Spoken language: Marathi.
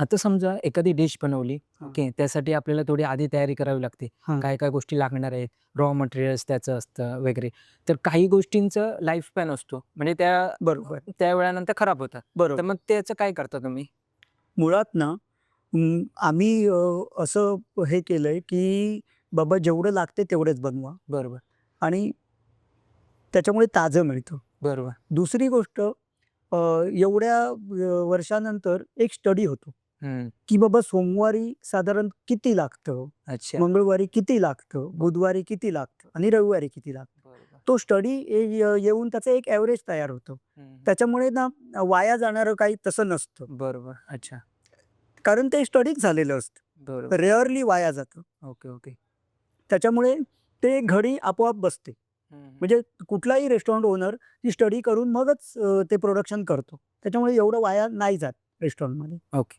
आता समजा एखादी डिश बनवली हां. ओके त्यासाठी आपल्याला थोडी आधी तयारी करावी लागते. हां. काय काय गोष्टी लागणार आहेत? रॉ मटेरियल्स त्याचं असतं वगैरे. तर काही गोष्टींचं लाईफ स्पॅन असतो. म्हणजे त्या बरोबर. त्या वेळानंतर खराब होतात. तर बरोबर. मग त्याचं काय करता तुम्ही? मुळात ना आम्ही अ, असं हे केलंय की बाबा जेवढं लागते तेवढेच बनवा. बरोबर. आणि त्याच्यामुळे ताजं मिळतं. बरोबर. दुसरी गोष्ट अ, एवढ्या अ, वर्षानंतर एक स्टडी होतो. हम्म, की बाबा सोमवारी साधारण किती लागतं? अच्छा. मंगळवारी किती लागतं? बुधवारी किती लागतं? आणि रविवारी किती लागतं? बरोबर. तो स्टडी येऊन त्याचं एक ॲव्हरेज तयार होतं. हम्म, त्याच्यामुळे ना वाया जाणारं काही तसं नसतं. बरोबर. अच्छा. कारण ते स्टडीच झालेलं असतं. बरोबर. रेअरली वाया जातं. Okay okay. त्याच्यामुळे ते घडी आपोआप बसते. हम्म, म्हणजे कुठलाही रेस्टॉरंट ओनर ती स्टडी करून मगच अ, ते प्रोडक्शन करतो. त्याच्यामुळे एवढं वाया नाही जात रेस्टॉरंटमध्ये. ओके.